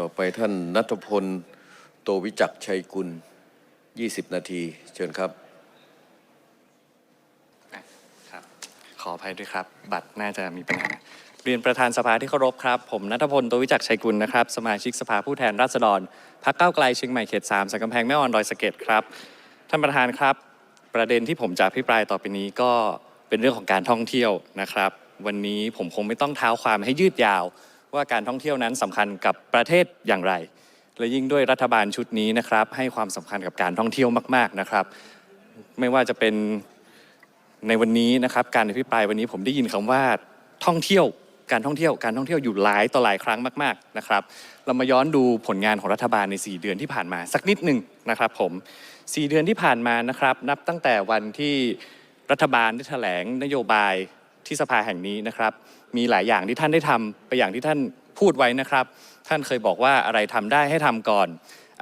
ต่อไปท่านนัทพล โตวิจักชัยกุล 20 นาที เชิญครับ ครับ ขออภัยด้วยครับ บัตรน่าจะมีปัญหา เรียนประธานสภาที่เคารพครับ ผมนัทพล โตวิจักชัยกุลนะครับ สมาชิกสภาผู้แทนราษฎรพักเก้าวไกลเชียงใหม่เขต3สันกำแพงแม่ออนดอยสะเก็ดครับ ท่านประธานครับ ประเด็นที่ผมจะอภิปรายต่อไปนี้ก็เป็นเรื่องของการท่องเที่ยวนะครับ วันนี้ผมคงไม่ต้องเท้าความให้ยืดยาว ว่าการท่องเที่ยวนั้นสำคัญกับประเทศอย่างไร และยิ่งด้วยรัฐบาลชุดนี้นะครับ ให้ความสำคัญกับการท่องเที่ยวมาก ๆนะครับ ไม่ว่าจะเป็นในวันนี้นะครับ การอภิปรายวันนี้ผมได้ยินคำว่าท่องเที่ยวการท่องเที่ยวการท่องเที่ยวอยู่หลายต่อหลายครั้งมากๆนะครับ เรามาย้อนดูผลงานของรัฐบาลใน 4 เดือนที่ผ่านมาสักนิดหนึ่งนะครับผม 4 เดือนที่ผ่านมานะครับ นับตั้งแต่วันที่รัฐบาลได้แถลงนโยบายที่สภาแห่งนี้นะครับ มีหลายอย่างที่ท่านได้ทำไปอย่างที่ท่านพูดไว้นะครับ ท่านเคยบอกว่าอะไรทำได้ให้ทำก่อน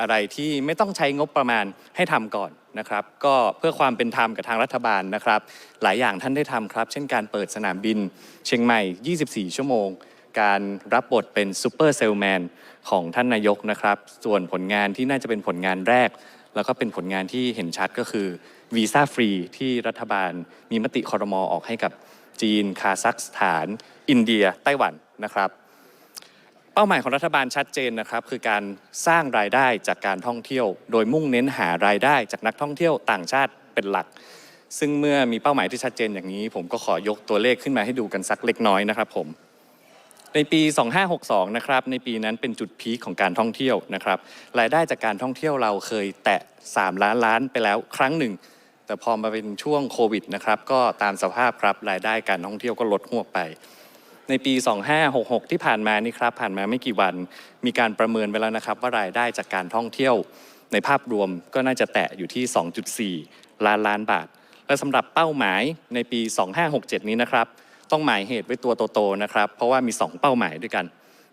อะไรที่ไม่ต้องใช้งบประมาณให้ทำก่อนนะครับ ก็เพื่อความเป็นธรรมกับทางรัฐบาลนะครับ หลายอย่างท่านได้ทำครับ เช่นการเปิดสนามบิน เชียงใหม่ 24 ชั่วโมง การรับบทเป็นซูเปอร์เซลแมนของท่านนายกนะครับ ส่วนผลงานที่น่าจะเป็นผลงานแรก แล้วก็เป็นผลงานที่เห็นชัดก็คือวีซ่าฟรีที่รัฐบาลมีมติคอรมอออกให้กับ จีน คาซัคสถาน อินเดีย ไต้หวันนะครับ เป้าหมายของรัฐบาลชัดเจนนะครับ คือการสร้างรายได้จากการท่องเที่ยว โดยมุ่งเน้นหารายได้จากนักท่องเที่ยวต่างชาติเป็นหลัก ซึ่งเมื่อมีเป้าหมายที่ชัดเจนอย่างนี้ ผมก็ขอยกตัวเลขขึ้นมาให้ดูกันสักเล็กน้อยนะครับผมในปี 2562 นะครับ ในปีนั้นเป็นจุดพีคของการท่องเที่ยวนะครับ รายได้จากการท่องเที่ยวเราเคยแตะ 3 ล้านล้านไปแล้วครั้งหนึ่ง แต่พอมาเป็นช่วงโควิดนะครับก็ตามสภาพครับรายได้การท่องเที่ยวก็ลดหวบไป ในปี 2566 ที่ผ่านมานี่ครับผ่านมาไม่กี่วัน มีการประเมินไปแล้วนะครับ ว่ารายได้จากการท่องเที่ยวในภาพรวมก็น่าจะแตะอยู่ที่ 2.4 ล้านล้านบาท และสำหรับเป้าหมายในปี 2567 นี้นะครับ ต้องหมายเหตุไว้ตัวโตๆนะครับ เพราะว่ามี 2 เป้าหมายด้วยกัน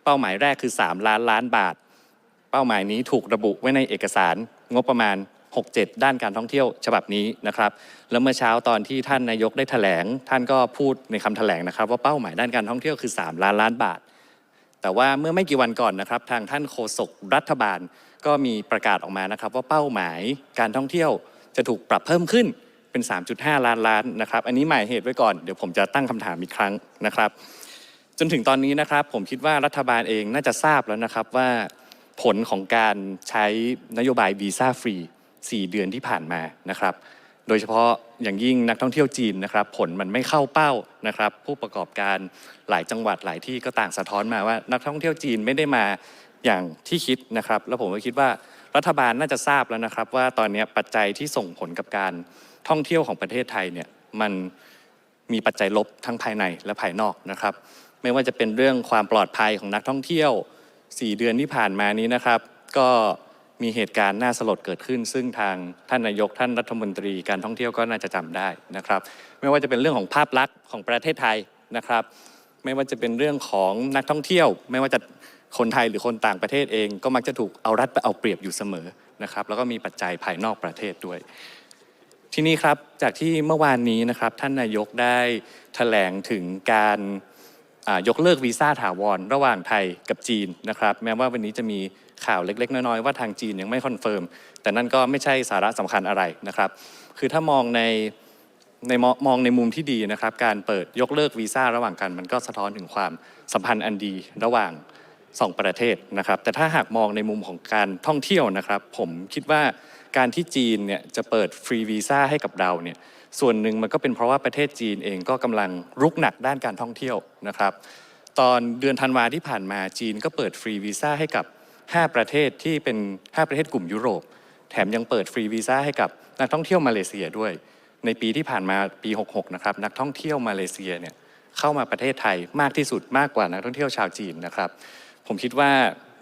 เป้าหมายแรกคือ 3 ล้านล้านบาท เป้าหมายนี้ถูกระบุไว้ในเอกสารงบประมาณ 67 ด้านการท่องเที่ยวฉบับนี้นะครับ แล้วเมื่อเช้าตอนที่ท่านนายกได้แถลง ท่านก็พูดในคำแถลงนะครับ ว่าเป้าหมายด้านการท่องเที่ยวคือ 3 ล้านล้านบาท แต่ว่าเมื่อไม่กี่วันก่อนนะครับ ทางท่านโฆษกรัฐบาลก็มีประกาศออกมานะครับ ว่าเป้าหมายการท่องเที่ยวจะถูกปรับเพิ่มขึ้นเป็น 3.5 ล้านล้านนะครับ อันนี้หมายเหตุไว้ก่อนเดี๋ยวผมจะตั้งคำถามอีกครั้งนะครับ จนถึงตอนนี้นะครับ ผมคิดว่ารัฐบาลเองน่าจะทราบแล้วนะครับว่าผลของการใช้นโยบายวีซ่าฟรี 4 เดือนที่ผ่านมานะครับ โดยเฉพาะอย่างยิ่งนักท่องเที่ยวจีนนะครับ ผลมันไม่เข้าเป้านะครับ ผู้ประกอบการหลายจังหวัดหลายที่ก็ต่างสะท้อนมาว่า นักท่องเที่ยวจีนไม่ได้มาอย่างที่คิดนะครับ แล้วผมก็คิดว่ารัฐบาลน่าจะทราบแล้วนะครับ ว่าตอนนี้ปัจจัยที่ส่งผลกับการท่องเที่ยวของประเทศไทยเนี่ยมันมีปัจจัยลบทั้งภายในและภายนอกนะครับ ไม่ว่าจะเป็นเรื่องความปลอดภัยของนักท่องเที่ยว 4 เดือนที่ผ่านมานี้นะครับ ก็ มีเหตุการณ์น่าสลดเกิดขึ้น ซึ่งทางท่านนายกท่านรัฐมนตรีการท่องเที่ยวก็น่าจะจำได้นะครับ ไม่ว่าจะเป็นเรื่องของภาพลักษณ์ของประเทศไทยนะครับ ไม่ว่าจะเป็นเรื่องของนักท่องเที่ยว ไม่ว่าจะคนไทยหรือคนต่างประเทศเอง ก็มักจะถูกเอารัดไปเอาเปรียบอยู่เสมอนะครับ แล้วก็มีปัจจัยภายนอกประเทศด้วย ทีนี้ครับจากที่เมื่อวานนี้นะครับท่านนายกได้แถลงถึงการยกเลิกวีซ่าถาวรระหว่างไทยกับจีนนะครับ แม้ว่าวันนี้จะมี ข่าวเล็ก ๆ น้อยๆว่าทางจีนยังไม่คอนเฟิร์มแต่นั่นก็ไม่ใช่สาระสำคัญอะไรนะครับ คือถ้ามองในในมมองในมุมที่ดีนะครับ การเปิดยกเลิกวีซ่าระหว่างกัน มันก็สะท้อนถึงความสัมพันธ์อันดีระหว่างสองประเทศนะครับ แต่ถ้าหากมองในมุมของการท่องเที่ยวนะครับ ผมคิดว่าการที่จีนเนี่ยจะเปิดฟรีวีซ่าให้กับเราเนี่ยส่วนหนึ่งมันก็เป็นเพราะว่าประเทศจีนเองก็กำลังรุกหนักด้านการท่องเที่ยวนะครับ ตอนเดือนธันวาที่ผ่านมาจีนก็เปิดฟรีวีซ่าให้กับ 5 ประเทศที่เป็น 5 ประเทศกลุ่มยุโรป แถมยังเปิดฟรีวีซ่าให้กับนักท่องเที่ยวมาเลเซียด้วย ในปีที่ผ่านมาปี 66 นะครับ นักท่องเที่ยวมาเลเซียเนี่ยเข้ามาประเทศไทยมากที่สุดมากกว่านักท่องเที่ยวชาวจีนนะครับ ผมคิดว่า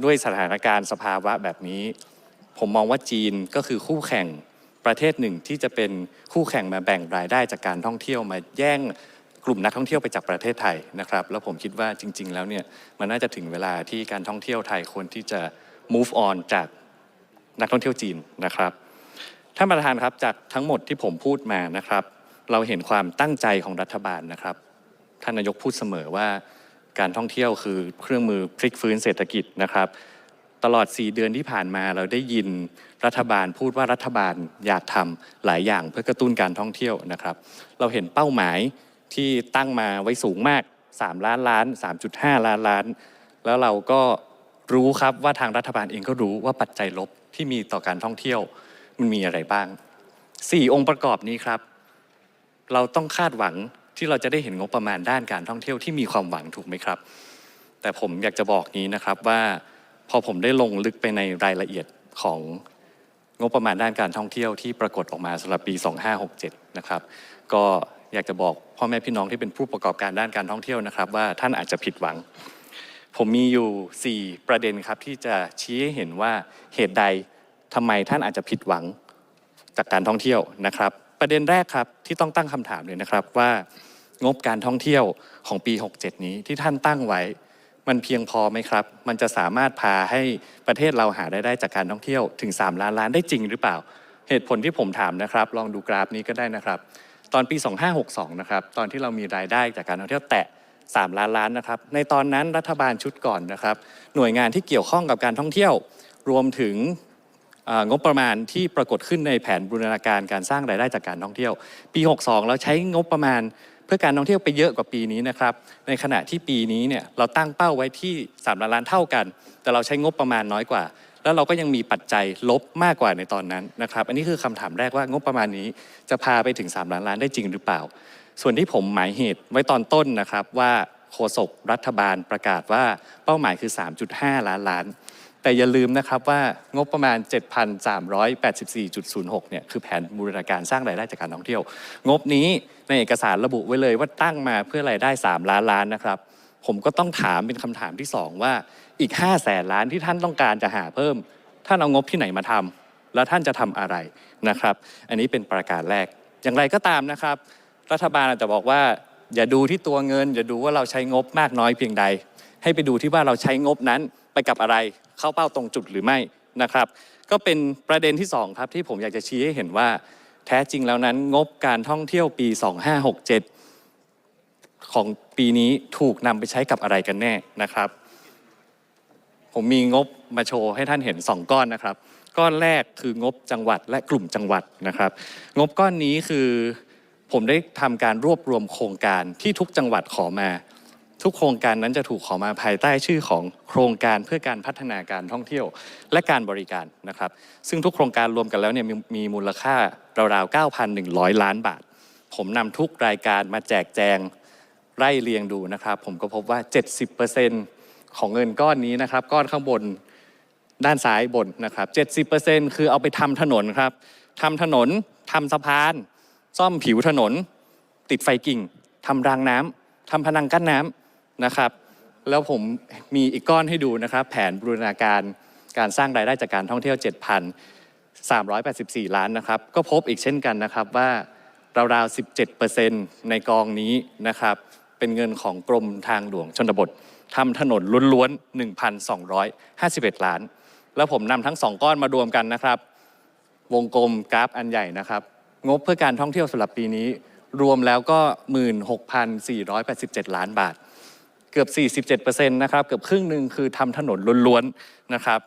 ด้วยสถานการณ์สภาวะแบบนี้ ผมมองว่าจีนก็คือคู่แข่งประเทศหนึ่งที่จะเป็นคู่แข่งมาแบ่งรายได้จากการท่องเที่ยวมาแย่ง กลุ่มนักท่องเที่ยวไปจากประเทศไทยนะครับแล้วผมคิดว่าจริง ๆ แล้วเนี่ยมันน่าจะถึงเวลาที่การท่องเที่ยวไทยควรที่จะ move on จากนักท่องเที่ยวจีนนะครับท่านประธานครับจากทั้งหมดที่ผมพูดมานะครับ เราเห็นความตั้งใจของรัฐบาลนะครับท่านนายกพูดเสมอว่าการท่องเที่ยวคือเครื่องมือพลิกฟื้นเศรษฐกิจนะครับ ตลอด 4 เดือนที่ผ่านมาเราได้ยินรัฐบาลพูดว่ารัฐบาลอยากทำหลายอย่างเพื่อกระตุ้นการท่องเที่ยวนะครับ เราเห็นเป้าหมาย ที่ตั้งมาไว้สูงมาก 3 ล้านล้าน 3.5 ล้านล้าน แล้วเราก็รู้ครับว่าทางรัฐบาลเองก็รู้ว่าปัจจัยลบที่มีต่อการท่องเที่ยวมันมีอะไรบ้าง 4 องค์ประกอบนี้ครับ เราต้องคาดหวังที่เราจะได้เห็นงบประมาณด้านการท่องเที่ยวที่มีความหวังถูกไหมครับ แต่ผมอยากจะบอกนี้นะครับว่าพอผมได้ลงลึกไปในรายละเอียดของงบประมาณด้านการท่องเที่ยวที่ปรากฏออกมาสำหรับปี 2567 นะครับ ก็ อยากจะบอกพ่อแม่พี่น้องที่เป็นผู้ประกอบการด้านการท่องเที่ยวนะครับ ว่าท่านอาจจะผิดหวัง ผมมีอยู่ 4 ประเด็นครับที่จะชี้ให้เห็นว่าเหตุใดทำไมท่านอาจจะผิดหวังจากการท่องเที่ยวนะครับ ประเด็นแรกครับที่ต้องตั้งคำถามเลยนะครับว่างบการท่องเที่ยวของปี 67 นี้ที่ท่านตั้งไว้ มันเพียงพอไหมครับ มันจะสามารถพาให้ประเทศเราหารายได้จากการท่องเที่ยวถึง 3 ล้านล้านได้จริงหรือเปล่า เหตุผลที่ผมถามนะครับ ลองดูกราฟนี้ก็ได้นะครับ ตอนปี 2562 นะครับ ตอนที่เรามีรายได้จากการท่องเที่ยวแตะ 3 ล้านล้านนะครับ ในตอนนั้นรัฐบาลชุดก่อนนะครับ หน่วยงานที่เกี่ยวข้องกับการท่องเที่ยว รวมถึงงบประมาณที่ปรากฏขึ้นในแผนบูรณาการการสร้างรายได้จากการท่องเที่ยว ปี 62 เราใช้งบประมาณเพื่อการท่องเที่ยวไปเยอะกว่าปีนี้นะครับ ในขณะที่ปีนี้เนี่ยเราตั้งเป้าไว้ที่3ล้านล้านเท่ากัน แต่เราใช้งบประมาณน้อยกว่า แล้วเราก็ยังมีปัจจัยลบมากกว่าในตอนนั้นนะครับอันนี้คือคำถามแรกว่างบประมาณนี้จะพาไปถึง 3 ล้านล้านได้จริงหรือเปล่า ส่วนที่ผมหมายเหตุไว้ตอนต้นนะครับว่าโฆษกรัฐบาลประกาศว่าเป้าหมายคือ 3.5 ล้านล้าน แต่อย่าลืมนะครับว่างบประมาณ 7,384.06 เนี่ยคือแผนบูรณาการสร้างรายได้จากการท่องเที่ยว งบนี้ในเอกสารระบุไว้เลยว่าตั้งมาเพื่อรายได้ 3 ล้านล้านนะครับ ผมก็ต้องถามเป็นคำถามที่ 2 ว่าอีก5แสนล้านที่ท่านต้องการจะหาเพิ่ม ท่านเอางบที่ไหนมาทำแล้วท่านจะทำอะไรนะครับ อันนี้เป็นประการแรก อย่างไรก็ตามนะครับ รัฐบาลอาจจะบอกว่า อย่าดูที่ตัวเงิน อย่าดูว่าเราใช้งบมากน้อยเพียงใด ให้ไปดูที่ว่าเราใช้งบนั้นไปกับอะไรเข้าเป้าตรงจุดหรือไม่นะครับ ก็เป็นประเด็นที่สองครับที่ผมอยากจะชี้ให้เห็นว่า แท้จริงแล้วนั้นงบการท่องเที่ยวปี 2567 ของปีนี้ถูกนำไปใช้กับอะไรกันแน่นะครับ ผมมีงบมาโชว์ให้ท่านเห็น 2 ก้อนนะครับ ก้อนแรกคืองบจังหวัดและกลุ่มจังหวัดนะครับ งบก้อนนี้คือผมได้ทำการรวบรวมโครงการที่ทุกจังหวัดขอมา ทุกโครงการนั้นจะถูกขอมาภายใต้ชื่อของโครงการเพื่อการพัฒนาการท่องเที่ยวและการบริการนะครับ ซึ่งทุกโครงการรวมกันแล้วเนี่ยมีมีมูลค่าราวๆ9,100 ล้านบาท ผมนำทุกรายการมาแจกแจง ไล่เรียงดูนะครับ ผมก็พบว่า 70%ของเงินก้อนนี้นะครับ ก้อนข้างบนด้านซ้ายบนนะครับ 70%คือเอาไปทำถนนครับทำถนนทำสะพาน ซ่อมผิวถนน ติดไฟกิ่งทำรางน้ำทำพนังกั้นน้ำนะครับ แล้วผมมีอีกก้อนให้ดูนะครับ แผนบูรณาการการสร้างรายได้จากการท่องเที่ยว 7,384 ล้านนะครับ ก็พบอีกเช่นกันนะครับว่าราวๆ 17%ในกองนี้นะครับ เป็นเงินของกรมทางหลวงชนบททำถนนล้วนๆ1,251 ล้าน แล้วผมนำทั้งสองก้อนมารวมกันนะครับ วงกลมกราฟอันใหญ่นะครับ งบเพื่อการท่องเที่ยวสำหรับปีนี้ รวมแล้วก็ 16,487 ล้านบาท เกือบ 47%นะครับ เกือบครึ่งหนึ่งคือทำถนนล้วนๆนะครับ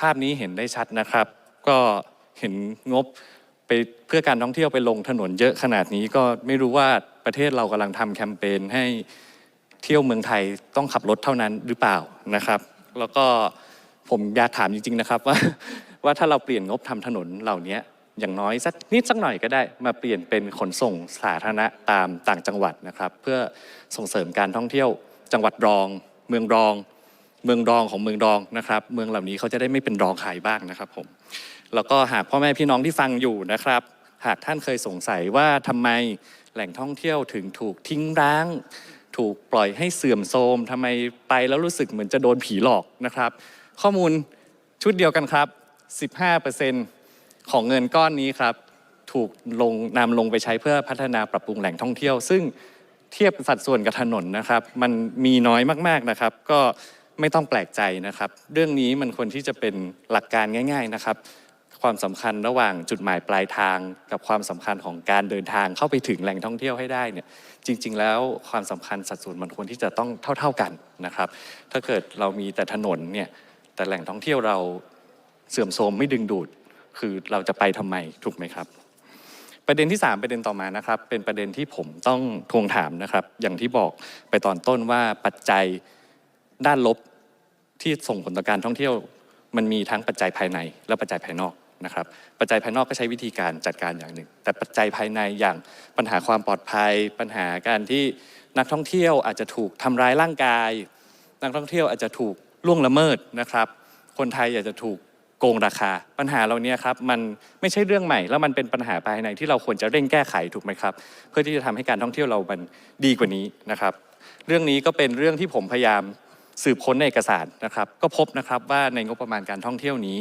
ภาพนี้เห็นได้ชัดนะครับ ก็เห็นงบไปเพื่อการท่องเที่ยวไปลงถนนเยอะขนาดนี้ก็ไม่รู้ว่า ประเทศเรากำลังทำแคมเปญให้เที่ยวเมืองไทยต้องขับรถเท่านั้นหรือเปล่านะครับ แล้วก็ผมอยากถามจริงๆนะครับว่าว่าถ้าเราเปลี่ยนงบทำถนนเหล่านี้อย่างน้อยสักนิดสักหน่อยก็ได้มาเปลี่ยนเป็นขนส่งสาธารณะตามต่างจังหวัดนะครับ เพื่อส่งเสริมการท่องเที่ยวจังหวัดรอง เมืองรอง เมืองรองของเมืองรองนะครับ เมืองเหล่านี้เขาจะได้ไม่เป็นรองใครบ้างนะครับผมแล้วก็หากพ่อแม่พี่น้องที่ฟังอยู่นะครับ หากท่านเคยสงสัยว่าทำไมแหล่งท่องเที่ยวถึงถูกทิ้งร้าง ถูกปล่อยให้เสื่อมโทรมทำไมไปแล้วรู้สึกเหมือนจะโดนผีหลอกนะครับ ข้อมูลชุดเดียวกันครับ 15%ของเงินก้อนนี้ครับ ถูกลงนำลงไปใช้เพื่อพัฒนาปรับปรุงแหล่งท่องเที่ยว ซึ่งเทียบสัดส่วนกับถนนนะครับ มันมีน้อยมากๆนะครับ ก็ไม่ต้องแปลกใจนะครับ เรื่องนี้มันควรที่จะเป็นหลักการง่าย ๆนะครับ ความสำคัญระหว่างจุดหมายปลายทาง กับความสำคัญของการเดินทางเข้าไปถึงแหล่งท่องเที่ยวให้ได้เนี่ยจริง ๆ แล้วความสำคัญสัดส่วนมันควรที่จะต้องเท่า ๆกันนะครับ ถ้าเกิดเรามีแต่ถนนเนี่ยแต่แหล่งท่องเที่ยวเราเสื่อมโทรมไม่ดึงดูด คือเราจะไปทำไมถูกไหมครับ ประเด็นที่ 3 ประเด็นต่อมานะครับ เป็นประเด็นที่ผมต้องทวงถามนะครับ อย่างที่บอกไปตอนต้นว่าปัจจัยด้านลบที่ส่งผลต่อการท่องเที่ยว มันมีทั้งปัจจัยภายในและปัจจัยภายนอก นะครับปัจจัยภายนอกก็ใช้วิธีการจัดการอย่างหนึ่ง แต่ปัจจัยภายในอย่างปัญหาความปลอดภัย ปัญหาการที่นักท่องเที่ยวอาจจะถูกทำร้ายร่างกาย นักท่องเที่ยวอาจจะถูกล่วงละเมิดนะครับ คนไทยอาจจะถูกโกงราคา ปัญหาเหล่านี้ครับมันไม่ใช่เรื่องใหม่ แล้วมันเป็นปัญหาภายในที่เราควรจะเร่งแก้ไขถูกไหมครับ เพื่อที่จะทำให้การท่องเที่ยวเรามันดีกว่านี้นะครับ เรื่องนี้ก็เป็นเรื่องที่ผมพยายาม สืบค้นในเอกสารนะครับ ก็พบนะครับว่าในงบประมาณการท่องเที่ยวนี้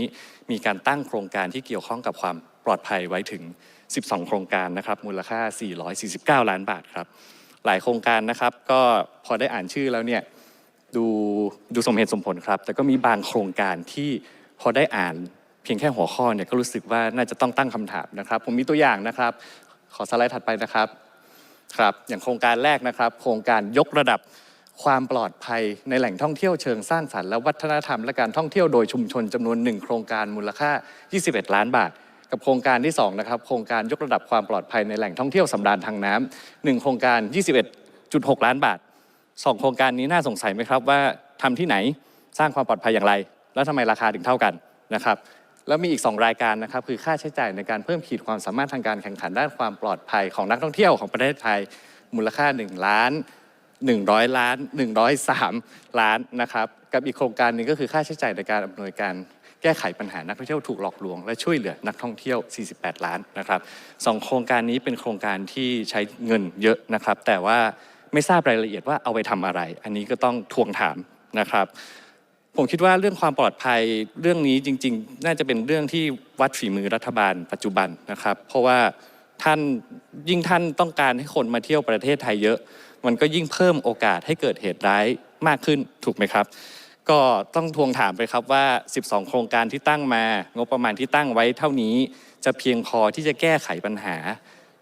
มีการตั้งโครงการที่เกี่ยวข้องกับความปลอดภัยไว้ถึง 12 โครงการนะครับมูลค่า 449 ล้านบาทครับหลายโครงการนะครับ ก็พอได้อ่านชื่อแล้วเนี่ยดูดูสมเหตุสมผลครับ แต่ก็มีบางโครงการที่พอได้อ่านเพียงแค่หัวข้อเนี่ยก็รู้สึกว่าน่าจะต้องตั้งคำถามนะครับ ผมมีตัวอย่างนะครับ ขอสไลด์ถัดไปนะครับครับ อย่างโครงการแรกนะครับ โครงการยกระดับ ความปลอดภัยในแหล่งท่องเที่ยวเชิงสร้างสรรค์และวัฒนธรรมและการท่องเที่ยวโดยชุมชนจำนวน1โครงการมูลค่า 21 ล้านบาท กับโครงการที่2นะครับโครงการยกระดับความปลอดภัยในแหล่งท่องเที่ยวสำราญทางน้ำหนึ่งโครงการ 21.6 ล้านบาทสองโครงการนี้น่าสงสัยไหมครับว่าทำที่ไหนสร้างความปลอดภัยอย่างไร แล้วทำไมราคาถึงเท่ากันนะครับแล้วมีอีก 2 รายการนะครับคือค่าใช้จ่ายในการเพิ่มขีดความสามารถทางการแข่งขันด้านความปลอดภัยของนักท่องเที่ยวของประเทศไทยมูลค่า 1 ล้าน 100 ล้าน 103 ล้านนะครับกับอีกโครงการหนึงก็คือค่าใช้จ่ายในการอำนวยการแก้ไขปัญหานักท่องเที่ยวถูกหลอกลวง และช่วยเหลือนักท่องเที่ยว 48 ล้านนะครับสองโครงการนี้เป็นโครงการที่ใช้เงินเยอะนะครับ แต่ว่าไม่ทราบรายละเอียดว่าเอาไปทำอะไร อันนี้ก็ต้องทวงถามนะครับ ผมคิดว่าเรื่องความปลอดภัยเรื่องนี้จริง ๆ น่าจะเป็นเรื่องที่วัดฝีมือรัฐบาลปัจจุบันนะครับ เพราะว่าท่านยิ่งท่านต้องการให้คนมาเที่ยวประเทศไทยเยอะ มันก็ยิ่งเพิ่มโอกาสให้เกิดเหตุร้ายมากขึ้นถูกไหมครับ ก็ต้องทวงถามไปครับว่า 12 โครงการที่ตั้งมา งบประมาณที่ตั้งไว้เท่านี้ จะเพียงพอที่จะแก้ไขปัญหา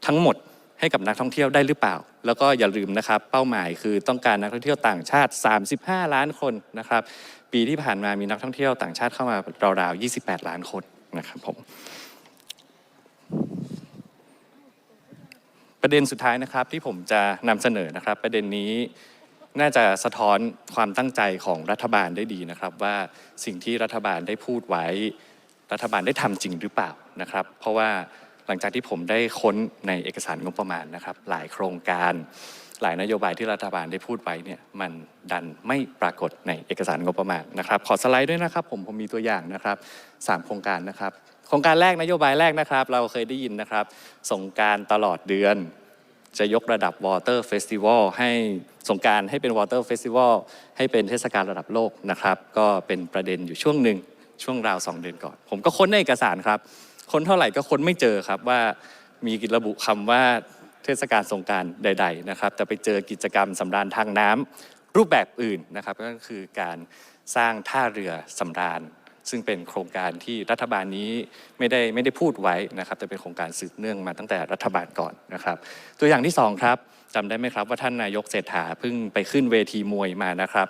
ทั้งหมดให้กับนักท่องเที่ยวได้หรือเปล่า แล้วก็อย่าลืมนะครับ เป้าหมายคือต้องการนักท่องเที่ยวต่างชาติ 35 ล้านคนนะครับ ปีที่ผ่านมามีนักท่องเที่ยวต่างชาติเข้ามาราวๆ28 ล้านคนนะครับผม ประเด็นสุดท้ายนะครับที่ผมจะนำเสนอนะครับ ประเด็นนี้น่าจะสะท้อนความตั้งใจของรัฐบาลได้ดีนะครับ ว่าสิ่งที่รัฐบาลได้พูดไว้ รัฐบาลได้ทำจริงหรือเปล่านะครับ เพราะว่าหลังจากที่ผมได้ค้นในเอกสารงบประมาณนะครับ หลายโครงการ หลายนโยบายที่รัฐบาลได้พูดไว้เนี่ยมันดันไม่ปรากฏในเอกสารงบประมาณนะครับ ขอสไลด์ด้วยนะครับ ผมผมมีตัวอย่างนะครับสามโครงการนะครับ โครงการแรกนโยบายแรกนะครับ เราเคยได้ยินนะครับสงการตลอดเดือน จะยกระดับ Water Festival ให้สงการให้เป็น Water Festival ให้เป็นเทศกาลระดับโลกนะครับ ก็เป็นประเด็นอยู่ช่วงหนึ่งช่วงราวสองเดือนก่อน ผมก็ค้นในเอกสารครับ ค้นเท่าไหร่ก็ค้นไม่เจอครับว่ามีระบุคำว่าเทศกาลสงการใด ๆ นะครับ แต่ไปเจอกิจกรรมสำราญทางน้ำรูปแบบอื่นนะครับก็คือการสร้างท่าเรือสำราญ ซึ่งเป็นโครงการที่รัฐบาลนี้ไม่ได้ไม่ได้พูดไว้นะครับแต่เป็นโครงการสืบเนื่องมาตั้งแต่รัฐบาลก่อนนะครับ ตัวอย่างที่สองครับจำได้ไหมครับว่าท่านนายกเศรษฐาเพิ่งไปขึ้นเวทีมวยมานะครับ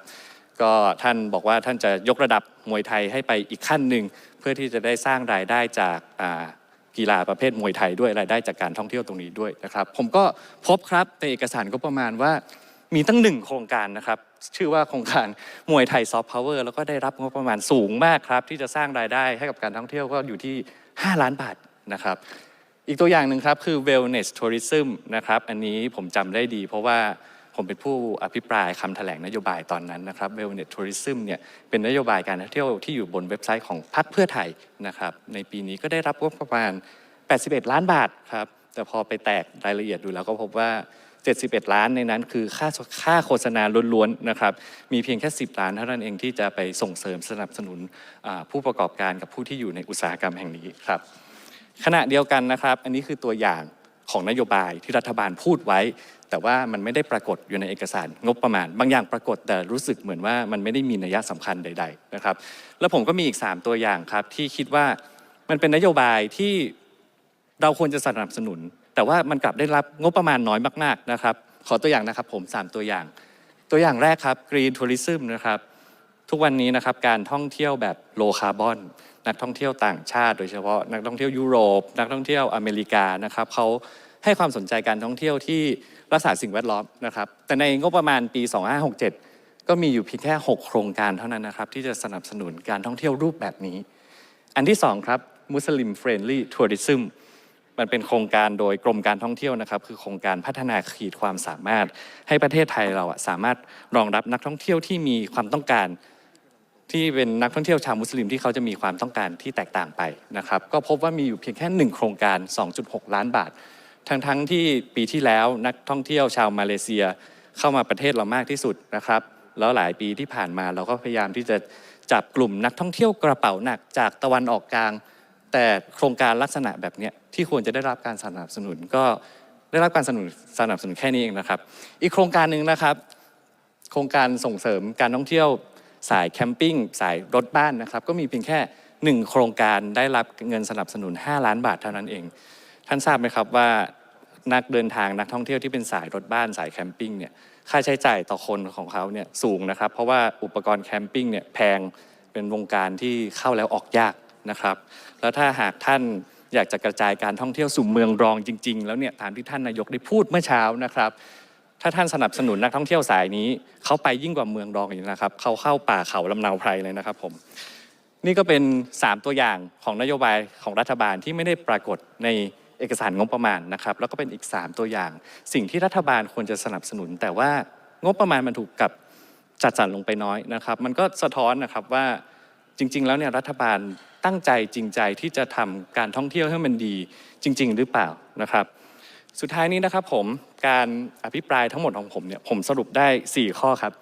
ก็ท่านบอกว่าท่านจะยกระดับมวยไทยให้ไปอีกขั้นหนึ่ง เพื่อที่จะได้สร้างรายได้จากกีฬาประเภทมวยไทยด้วยรายได้จากการท่องเที่ยวตรงนี้ด้วยนะครับ ผมก็พบครับในเอกสารก็ประมาณว่า มีตั้งหนึ่งโครงการนะครับ ชื่อว่าโครงการมวยไทยซอฟต์พาวเวอร์แล้วก็ได้รับงบประมาณสูงมากครับ ที่จะสร้างรายได้ให้กับการท่องเที่ยวก็อยู่ที่ 5 ล้านบาทนะครับอีกตัวอย่างหนึ่งครับคือ wellness tourism นะครับอันนี้ผมจำได้ดี เพราะว่าผมเป็นผู้อภิปรายคำแถลงนโยบายตอนนั้นนะครับ wellness tourism เนี่ยเป็นนโยบายการท่องเที่ยวที่อยู่บนเว็บไซต์ของพรรคเพื่อไทยนะครับในปีนี้ก็ได้รับงบประมาณ 81 ล้านบาทครับแต่พอไปแตกรายละเอียดดูแล้วก็พบว่า 71 ล้านในนั้นคือค่าค่าโฆษณาล้วนๆนะครับมีเพียงแค่ 10 ล้านเท่านั้นเองที่จะไปส่งเสริมสนับสนุนผู้ประกอบการกับผู้ที่อยู่ในอุตสาหกรรมแห่งนี้ครับขณะเดียวกันนะครับ อันนี้คือตัวอย่างของนโยบายที่รัฐบาลพูดไว้ แต่ว่ามันไม่ได้ปรากฏอยู่ในเอกสารงบประมาณ บางอย่างปรากฏแต่รู้สึกเหมือนว่ามันไม่ได้มีนัยสำคัญใด ๆนะครับ แล้วผมก็มีอีก 3 ตัวอย่างครับที่คิดว่ามันเป็นนโยบายที่เราควรจะสนับสนุน แต่ว่ามันกลับได้รับงบประมาณน้อยมากๆนะครับขอตัวอย่างนะครับผม 3 ตัวอย่าง ตัวอย่างแรกครับ Green Tourism นะครับทุกวันนี้นะครับการท่องเที่ยวแบบโลคาร์บอนนักท่องเที่ยวต่างชาติ โดยเฉพาะนักท่องเที่ยวยุโรป นักท่องเที่ยวอเมริกานะครับเขาให้ความสนใจการท่องเที่ยวที่รักษาสิ่งแวดล้อมนะครับแต่ในงบประมาณปี 2567 ก็มีอยู่เพียงแค่ 6 โครงการเท่านั้นนะครับที่จะสนับสนุนการท่องเที่ยวรูปแบบนี้ อันที่สองครับ Muslim Friendly Tourism มันเป็นโครงการโดยกรมการท่องเที่ยวนะครับ คือโครงการพัฒนาขีดความสามารถ ให้ประเทศไทยเราอะสามารถรองรับนักท่องเที่ยวที่มีความต้องการ ที่เป็นนักท่องเที่ยวชาวมุสลิมที่เขาจะมีความต้องการที่แตกต่างไปนะครับ ก็พบว่ามีอยู่เพียงแค่หนึ่งโครงการ 2.6 ล้านบาท ทั้งทั้งๆที่ปีที่แล้วนักท่องเที่ยวชาวมาเลเซีย เข้ามาประเทศเรามากที่สุดนะครับ แล้วหลายปีที่ผ่านมาเราก็พยายามที่จะจับกลุ่มนักท่องเที่ยวกระเป๋าหนักจากตะวันออกกลาง แต่โครงการลักษณะแบบนี้ที่ควรจะได้รับการสนับสนุนก็ได้รับการสนับสนุนสนับสนุนแค่นี้เองนะครับ อีกโครงการหนึ่งนะครับ โครงการส่งเสริมการท่องเที่ยวสายแคมปิ้งสายรถบ้านนะครับ ก็มีเพียงแค่หนึ่งโครงการได้รับเงินสนับสนุน 5 ล้านบาทเท่านั้นเอง ท่านทราบไหมครับว่านักเดินทางนักท่องเที่ยวที่เป็นสายรถบ้านสายแคมปิ้งเนี่ยค่าใช้จ่ายต่อคนของเขาเนี่ยสูงนะครับ เพราะว่าอุปกรณ์แคมปิ้งเนี่ยแพงเป็นวงการที่เข้าแล้วออกยาก นะครับ แล้วถ้าหากท่านอยากจะกระจายการท่องเที่ยวสู่เมืองรองจริง ๆ แล้วเนี่ยตามที่ท่านนายกได้พูดเมื่อเช้านะครับ ถ้าท่านสนับสนุนนักท่องเที่ยวสายนี้ เขาไปยิ่งกว่าเมืองรองอีกนะครับ เขาเข้าป่าเขาลำเนาไพรเลยนะครับผมนี่ก็เป็น 3 ตัวอย่างของนโยบายของรัฐบาลที่ไม่ได้ปรากฏในเอกสารงบประมาณนะครับ แล้วก็เป็นอีก 3 ตัวอย่าง สิ่งที่รัฐบาลควรจะสนับสนุน แต่ว่างบประมาณมันถูกกับจัดสรรลงไปน้อยนะครับ มันก็สะท้อนนะครับว่าจริง ๆ แล้วเนี่ยรัฐบาล ตั้งใจจริงใจที่จะทำการท่องเที่ยวให้มันดีจริง ๆ หรือเปล่านะครับ สุดท้ายนี้นะครับผมการอภิปรายทั้งหมดของผมเนี่ยผมสรุปได้ 4 ข้อครับ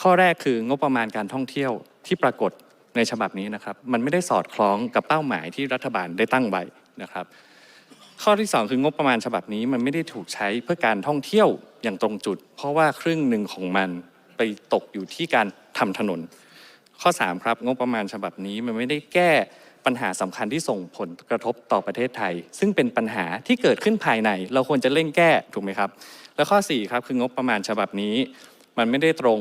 ข้อแรกคืองบประมาณการท่องเที่ยวที่ปรากฏในฉบับนี้นะครับ มันไม่ได้สอดคล้องกับเป้าหมายที่รัฐบาลได้ตั้งไว้นะครับ ข้อที่ 2 คืองบประมาณฉบับนี้มันไม่ได้ถูกใช้เพื่อการท่องเที่ยวอย่างตรงจุด เพราะว่าครึ่งหนึ่งของมันไปตกอยู่ที่การทำถนน ข้อ 3 ครับ งบประมาณฉบับนี้มันไม่ได้แก้ปัญหาสำคัญที่ส่งผลกระทบต่อประเทศไทย ซึ่งเป็นปัญหาที่เกิดขึ้นภายใน เราควรจะเร่งแก้ถูกไหมครับ และข้อ 4 ครับคืองบประมาณฉบับนี้ มันไม่ได้ตรง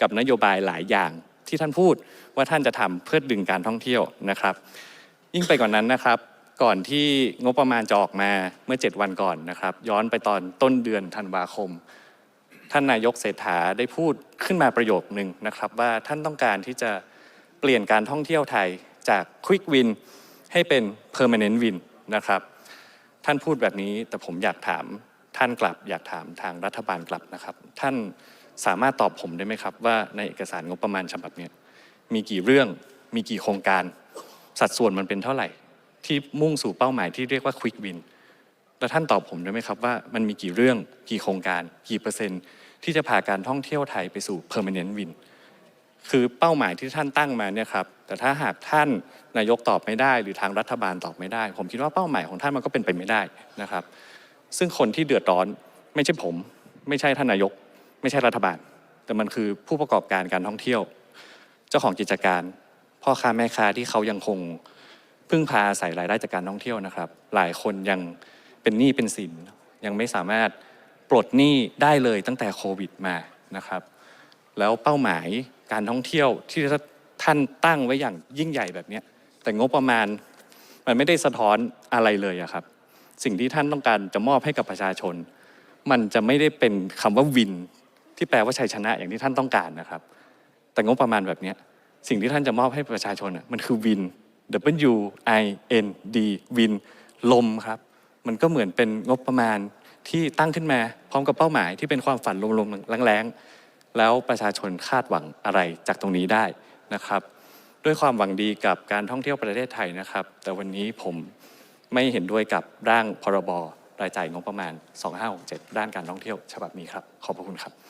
กับนโยบายหลายอย่างที่ท่านพูดว่าท่านจะทำเพื่อดึงการท่องเที่ยวนะครับ ยิ่งไปกว่านนั้นนะครับ ก่อนที่งบประมาณจะออกมาเมื่อ 7 วันก่อนนะครับ ย้อนไปตอนต้นเดือนธันวาคม ท่านนายกเศรษฐาได้พูดขึ้นมาประโยคนึงนะครับว่าท่านต้องการที่จะเปลี่ยนการท่องเที่ยวไทยจาก Quick Win ให้เป็น Permanent Win นนะครับท่านพูดแบบนี้แต่ผมอยากถามท่านกลับอยากถามทางรัฐบาลกลับนะครับ ท่านสามารถตอบผมได้ไหมครับ ว่าในเอกสารงบประมาณฉบับนี้มีกี่เรื่องมีกี่โครงการสัดส่วนมันเป็นเท่าไหร่ ที่มุ่งสู่เป้าหมายที่เรียกว่า Quick Win แล้วท่านตอบผมได้ไหมครับว่ามันมีกี่เรื่องกี่โครงการ กี่เปอร์เซ็นต์ ที่จะพาการท่องเที่ยวไทยไปสู่ permanent win คือเป้าหมายที่ท่านตั้งมาเนี่ยครับแต่ถ้าหากท่านนายกตอบไม่ได้ หรือทางรัฐบาลตอบไม่ได้ ผมคิดว่าเป้าหมายของท่านมันก็เป็นไปไม่ได้นะครับ ซึ่งคนที่เดือดร้อนไม่ใช่ผม ไม่ใช่ท่านนายก ไม่ใช่รัฐบาล แต่มันคือผู้ประกอบการการท่องเที่ยว เจ้าของกิจการพ่อค้าแม่ค้าที่เขายังคงพึ่งพาอาศัยรายได้จากการท่องเที่ยวนะครับ หลายคนยังเป็นหนี้เป็นสินยังไม่สามารถ ปลดหนี้ได้เลยตั้งแต่โควิดมานะครับ แล้วเป้าหมายการท่องเที่ยวที่ท่านตั้งไว้อย่างยิ่งใหญ่แบบนี้แต่งบประมาณมันไม่ได้สะท้อนอะไรเลยอะครับ สิ่งที่ท่านต้องการจะมอบให้กับประชาชน มันจะไม่ได้เป็นคำว่าวิน ที่แปลว่าชัยชนะอย่างที่ท่านต้องการนะครับ แต่งบประมาณแบบนี้สิ่งที่ท่านจะมอบให้ประชาชนมันคือวิน W I N D วินลมครับ มันก็เหมือนเป็นงบประมาณ ที่ตั้งขึ้นมาพร้อมกับเป้าหมายที่เป็นความฝันลมๆแรงๆแล้วประชาชนคาดหวังอะไรจากตรงนี้ได้นะครับ ด้วยความหวังดีกับการท่องเที่ยวประเทศไทยนะครับ แต่วันนี้ผมไม่เห็นด้วยกับร่างพรบรายจ่ายงบประมาณ 2567 ด้านการท่องเที่ยวฉบับนี้ครับ ขอบพระคุณครับ